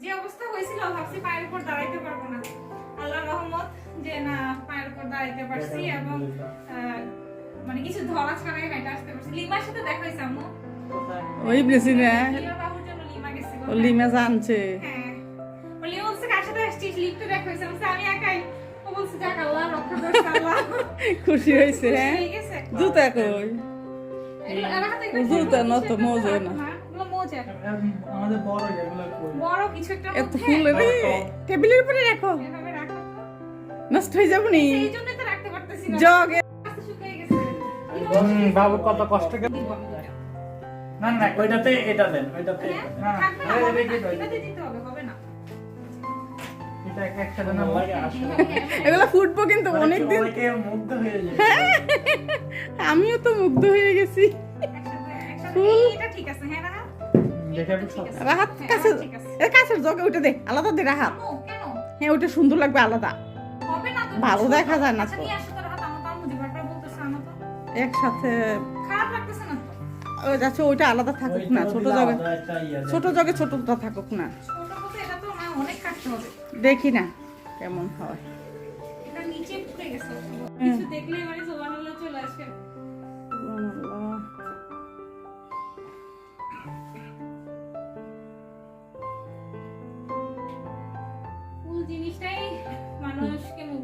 যে অবস্থা হয়েছিল ভাবছি পায়ের উপর দাঁড়াইতে পারব না। আল্লাহ রহমত যে না পায়ের উপর দাঁড়াইতে পারছি এবং মানে কিছু ধরা ছাড়াই হেঁটে আসতে পারছি। লিমার সাথে দেখা হয়েছে আম্মু? ওই বেশি না লিমা জানছে। হ্যাঁ। লিমা বলছে কার সাথে আসছিস? লিফটে দেখা হয়েছে। আমি একাই। ও বলছে যাক আল্লাহ রক্ষা করছে আল্লাহ খুশি হয়েছে হ্যাঁ? জুতা কই? জুতা ছোট না তো, একটা না। এগুলো মোজা আমাদের বড় এগুলো বড় কিছু একটা এত ফুল রে টেবিলের উপরে রাখো। এভাবে রাখো। নষ্ট হয়ে যাব নি। এই জন্যই তো রাখতে পারতেছি না। জগে। শুকিয়ে গেছে। হুম, বাবুর কত কষ্ট করে। না না ওইটাতে এটা দেন ওইটাতে হ্যাঁ? না এটাতে দিতে হবে, হবে না। এগুলো ফুটবো কিন্তু মানে অনেক দিন অনেকে মুগ্ধ হয়ে যায়। আমিও তো মুগ্ধ হয়ে গেছি। ফুল। এটা ঠিক আছে, হ্যাঁ, রাহাত? হ্যাঁ, কাছে এ কাছের জগে উঠে দে আলাদা দে রাহাত হ্যাঁ ওটা সুন্দর লাগবে আলাদা হবে ভালো ছোট। দেখা যায় না আচ্ছা, তো। একসাথে খারাপ লাগতেছে না তো? ওই যাচ্ছে ওইটা আলাদা থাকুক না ছোট জগে ইয়ে ছোট জগে ছোটটা থাকুক না। দেখি না কেমন হয় এটা নিচে গেছে। কিছু দেখলেই মানে চলে আসে।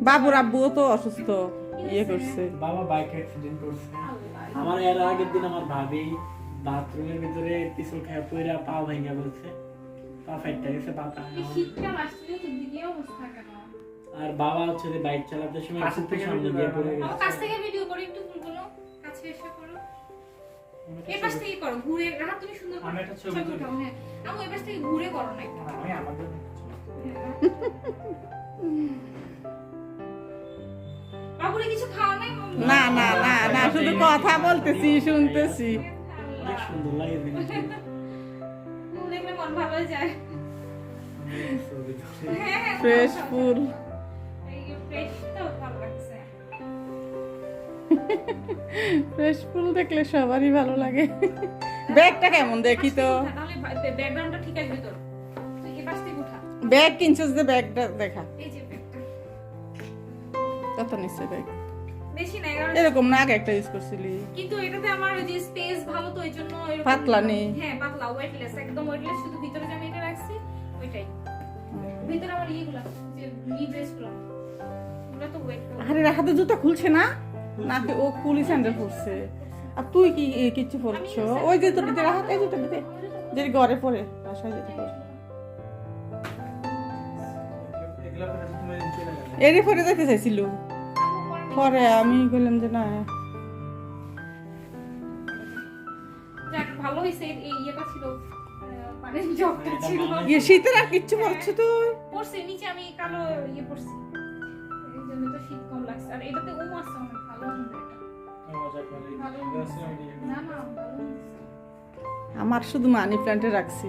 বাবুর। আব্বুও তো অসুস্থ ইয়ে করছে। বাবা বাইক অ্যাক্সিডেন্ট করছে। আমার এর আগের দিন আমার ভাবি বাথরুমের ভিতরে পিছল খেয়ে পইরা পা ভেঙে বলছে পা ফাইটটা গেছে পাতা এই শীতকাল আসছে তো দিকে অবস্থা কেন আর বাবা হচ্ছে যে বাইক চালাতে সময় সামনে দিয়ে পড়ে আমার কাছ থেকে ভিডিও করে একটু ফুলগুলো কাছে এসে করো। এই পাশ থেকে করো ঘুরে রাহা তুমি সুন্দর করে আমি একটা ছবি তুলি। উঠাও, হ্যাঁ। আমি ওই পাশ থেকে ঘুরে করো না একটু। আমি আমাদের না না না না শুধু কথা বলতেছি শুনতেছি। সুন্দর লাগে দেখলে মন ভালো যায়। ছবি তুলে। হ্যাঁ হ্যাঁ ফ্রেশ ফুল। ফ্রেশ ফ্রেশ ফুল দেখলে সবারই ভালো লাগে। ব্যাগটা কেমন দেখি তো? ব্যাকগ্রাউন্ডটা ঠিক তোর ব্যাগ কিনছিস যে ব্যাগটা দেখা। এই যে ব্যাগটা কত নিচ্ছে ব্যাগ বেশি না এরকম না আগে একটা ইউজ করছিলি। কিন্তু এটাতে আমার ওই যে স্পেস ভালো তো পাতলা নেই। হ্যাঁ পাতলা ওয়েটলেস একদম ওয়েটলেস শুধু ভিতরে যে আমি এটা রাখছি ওইটাই। ভিতরে আমার ইয়েগুলো যে নি ড্রেসগুলো ওগুলো তো ওয়েট আরে হাতে জুতা খুলছে না? নাকি ও খুলি স্যান্ডেল পরছে? আর তুই কি কিচ্ছু পরছো? ওই যে তোর এই জুতা দিতে যে ঘরে পরে বাসায় যেতে পরে। এরই পরে যেতে চাইছিল। পরে আমি বললাম যে না। যাক ভালো হয়েছে এই ইয়েটা ছিল আহ, পানির জগটা ছিল। ইয়ে শীতের আর কিচ্ছু পরছো তুই পড়ছে নিচে আমি কালো ইয়ে পড়ছি। এই জন্য তো শীত কম লাগছে। আর এটাতে উম আছে অনেক ভালো উম এটা। মজা করে ভালো না না ভালো উম। আমার শুধু মানি প্ল্যান্টে রাখছি।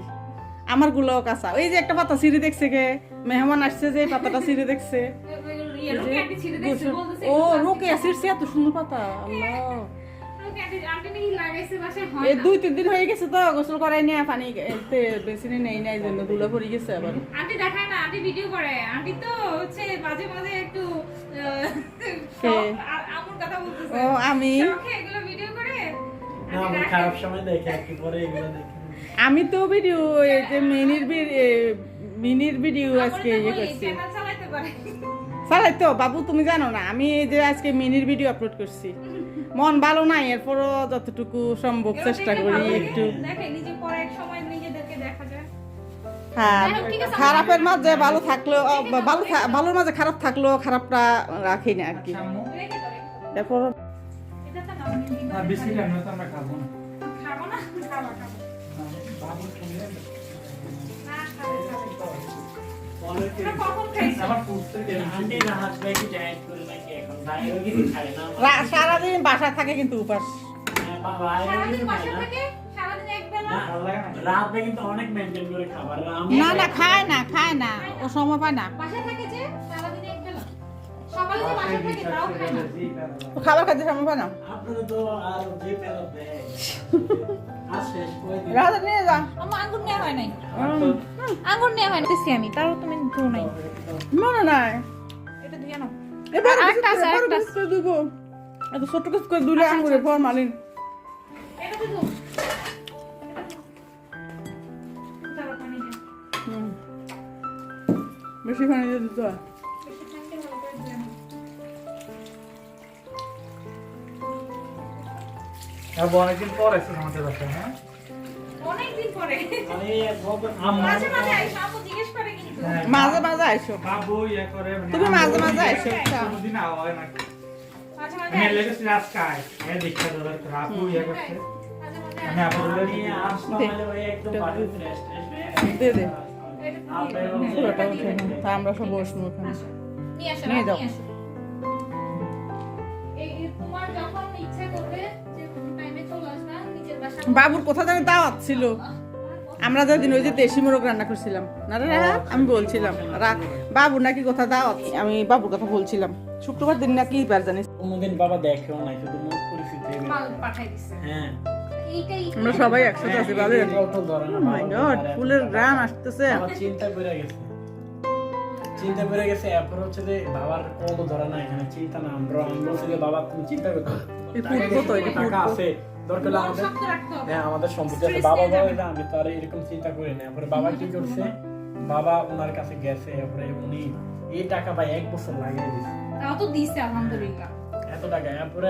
আমার গুলোও কাঁচা। ওই যে একটা পাতা সিঁড়ি দেখছে কে? মেহমান আসছে যে এই পাতাটা সিঁড়ি দেখছে। ও রোকে। ছিঁড়ছে এত সুন্দর পাতা আল্লাহ। হয় এই দুই তিন দিন হয়ে গেছে তো গোসল করাই নিয়ে পানি এতে বেসিনে নেই নাই জন্য ধুলো পড়ে গেছে আবার। আন্টি দেখায় না আন্টি ভিডিও করে। আন্টি তো হচ্ছে মাঝে মাঝে একটু আহ, কে? শখ, আ- আমুর কথা বলতেছে। ও আমি? শখে এগুলো ভিডিও করে। না আন্টি আমার দেখায়। খারাপ সময় দেখে একটু পরে এগুলো দেখে। আমি তো ভিডিও এই যে মিনির ভিডিও আজকে ইয়ে করছি। চ্যানেল চালাইতে পারে। চালাই তো বাবু তুমি জানো না আমি এই যে আজকে মিনির ভিডিও আপলোড করছি। মন ভালো নাই এরপরও যতটুকু সম্ভব চেষ্টা করি একটু। দেখে নিজে পরে এক সময় নিজেদেরকে দেখা যায়। হ্যাঁ খারাপের মাঝে ভালো থাকলেও ভালো ভালোর মাঝে খারাপ থাকলেও খারাপটা রাখি না আর কি। দাও। এরপর খাব না। সারাদিন বাসা থাকে কিন্তু উপাস। হ্যাঁ, না। না, রাতে কিন্তু অনেক মেনটেন করে খাবার। আমি না না খায় না খায় না। ও সময় পায় না। খাবার খাইতে সময় পায় না। রাজা নিয়ে যা। আমার আঙ্গুর নেওয়া হয় নাই। আঙুর নেওয়া হয় না আমি তাও তুমি ধুও নাই। মনে নাই? এটা ধুয়ে নাও। এবার আরেকটা আছে, আরেকটা দিব। এত ছোট কাজ করে দুলে আঙ্গুরে এটা দে হুম। বেশি পানি দিয়ে দিতে হয়। অনেকদিন পর এসে আমাদের বাসায় হ্যাঁ? অনেকদিন পরে। মাঝে মাঝে আইসা আপু জিজ্ঞেস করে কিন্তু। মাঝে মাঝে আইসো। বাবু ইয়ে করে তুমি মাঝে মাঝে আমার আইসো। কোনোদিন না মাঝে মাঝে আমি আইসা। লেগেছি রাস্তায়। হ্যাঁ ইয়ে করছে। মাঝে মাঝে আমি আইসা। আপনাদের আসলাম হলে ওই একদম বাড়ি ফ্রেশ দে দে। এটা তো পুরোটা উঠে আমরা সব বসবো ওখানে। নিয়ে যাও। এই তোমার যখন ইচ্ছে করবে বাবুর কোথা জানি দাওয়াত ছিল। আমরা যেদিন ওই যে দেশি মোরগ রান্না করছিলাম। না রে আমি বলছিলাম বাবুর নাকি কোথা দাওয়াত? আমি বাবুর কথা বলছিলাম। শুক্রবার দিন নাকি বার জানিস। কোনোদিন বাবা দেখেও নাই শুধু মুখ পরিচিতি মাল পাঠাই দিছে। হ্যাঁ। এইটাই আমরা সবাই একসাথে আছি ভালো মাই গড ফুলের গ্রান আসতেছে। আমার চিন্তা করে গেছে। চিন্তা করে গেছে এরপর হচ্ছে যে বাবার কল ধরে না এখানে চিন্তা না। আমরা আমি বলছি যে বাবা তুমি চিন্তা করতে এই ফুটবো তো, এই টাকা আছে। দরকার আমাদের হ্যাঁ আমাদের আছে। বাবা বলে যে আমি তো আর এরকম চিন্তা করি না। এরপরে বাবা কি করছে? বাবা ওনার কাছে গেছে এরপরে উনি এই টাকা ভাই এক বছর লাগিয়ে দিচ্ছে তাও তো দিছে আলহামদুলিল্লাহ। এত টাকা। এরপরে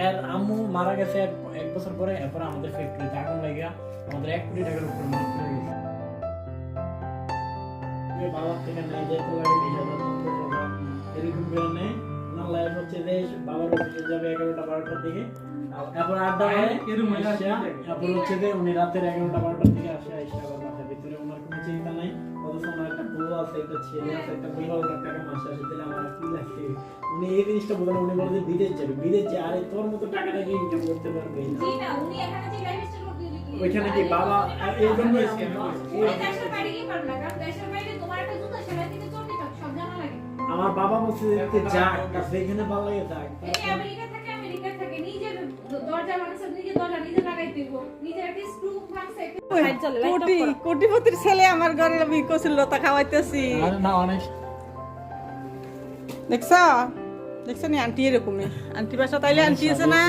এর আম্মু মারা গেছে এক- বছর পরে। এরপরে আমাদের ফ্যাক্টরিতে আগুন লাগিয়া আমাদের এক কোটি টাকার উপর হয়ে গেছে বাবার থেকে নেই যেতে লাগে বিশ হাজার এরকম করে নেয় ওনার লাইফ হচ্ছে যে বাবার অফিসে যাবে এগারোটা বারোটার দিকে। আর এরপর আড্ডা হয় এরকম আসে, আসে। এরপর হচ্ছে যে উনি রাতের এগারোটা বারোটার দিকে আসে এসে আবার বাসার ভিতরে। ওনার কোনো চিন্তা নাই। অথচ ওনার একটা বউ আছে একটা ছেলে আছে একটা পনেরো টাকা মাসে আসে তাহলে আমার কি লাগছে উনি এই জিনিসটা বলেন উনি বলে যে বিদেশ যাবে। বিদেশ যে আরে তোর মতো টাকাটা কি ইনকাম করতে পারবে? না জি না উনি এখানে যে লাইফস্টাইল করতে ওইখানে কি বাবা এই জন্য আমার বাবা বলছে যে যাক যেখানে ভালো লাগে যাক কোটি কোটিপতির ছেলে আমার ঘরে আমি কচুর লতা খাওয়াইতেছি। দেখছ? দেখছ নি আন্টি এরকমই। আন্টি বাসা তাইলে আন্টি আছে না?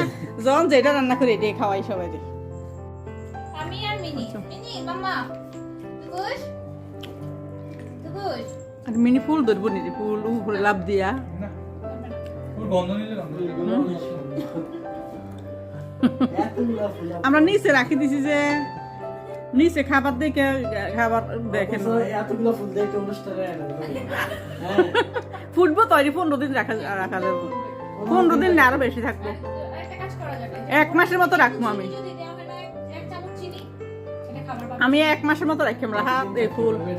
জন যেটা রান্না করে এটাই খাওয়াই সবাই আমি আর মিনি। মিনি মাম্মা। তুকুশ তুকুশ আর মিনি ফুল ধরবো নি ফুল উপরে লাভ দিয়া। না। গন্ধ নিলে গন্ধ। আমরা নিচে রাখি দিছি যে নিচে খাবার দেখে খাবার দেখেন দিয়ে হ্যাঁ। ফুটবো তৈরি পনেরো দিন রাখা রাখা যাব। পনেরো দিন না আরও বেশি থাকব। একটা কাজ করা যাবে এক মাসের মতো রাখব আমি। চিনি যদি দেওয়া না এক- এক চামচ চিনি এটা খাবার পাবে আমি এক মাসের মতো রাখি আমরা। হাত এই ফুল। মানে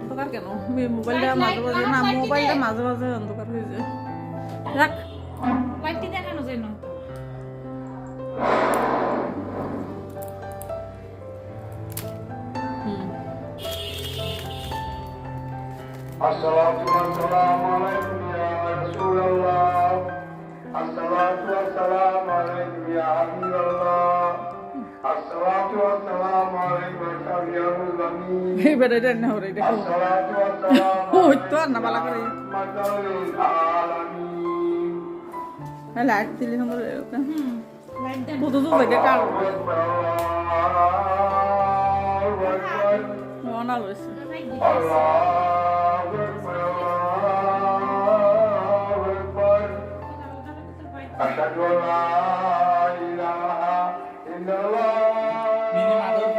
অন্ধকার কেন? মোবাইলটা মাঝে মাঝে না মোবাইলটা মাঝে মাঝে অন্ধকার হয়ে যায়। রাখ লাইটটি দেখানো যায় না হুম الصلاة والسلام عليكم يا رسول الله الصلاة والسلام عليكم يا حبيب الله الصلاة والسلام عليكم يا شفيع المسلمين এবার এটা না হরে এটা খাবো। الصلاة والسلام ওই লাইট দিলে সুন্দর এরকম হুম লাইট দেন কত দূর থেকে কার أكبر الله أكبر রওনা লইছে লাইট দিন الله أكبر الله أكبر أشهد أن لا إله إلا الله মিনি মাদল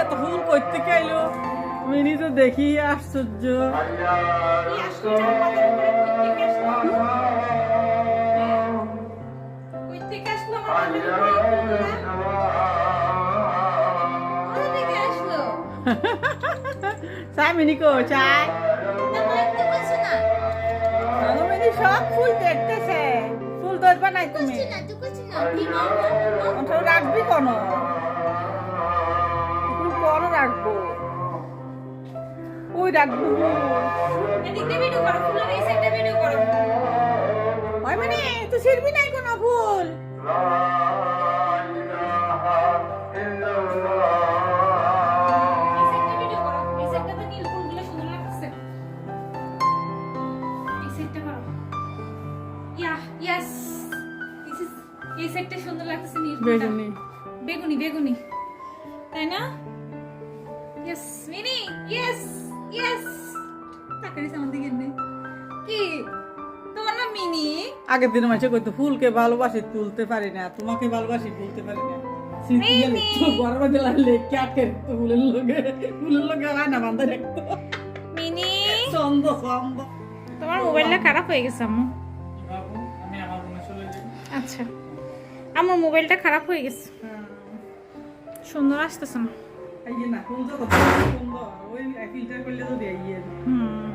এত করতে গেলো মিনি তো দেখি আশ্চর্য। চাই মিনি কো চাই। মিনি সব ফুল দেখতেছে। ফুল ধরবা নাই তুমি। রাখবি কোন। এই সাইডটা করো। ইয়া ইয়েস দিস ইজ এই সাইডটা সুন্দর নীল বেগুনি। বেগুনি বেগুনি। তাই না? ইয়েস মিনি ইয়েস ইয়েস তাকারিস আমার দিকে নে কি? তোমার নাম মিনি? আগের দিন মাসে কইতো ফুলকে ভালোবাসি তুলতে পারি না। তোমাকে ভালোবাসি তুলতে পারি না। হয় না তোমার মোবাইলটা খারাপ হয়ে গেছে আম্মু। আচ্ছা। আমার মোবাইলটা খারাপ হয়ে গেছে। সুন্দর আসতেছে না। না কোন তো কথা কোন তো ওই ফিল্টার করলে তো দিয়ে হুম।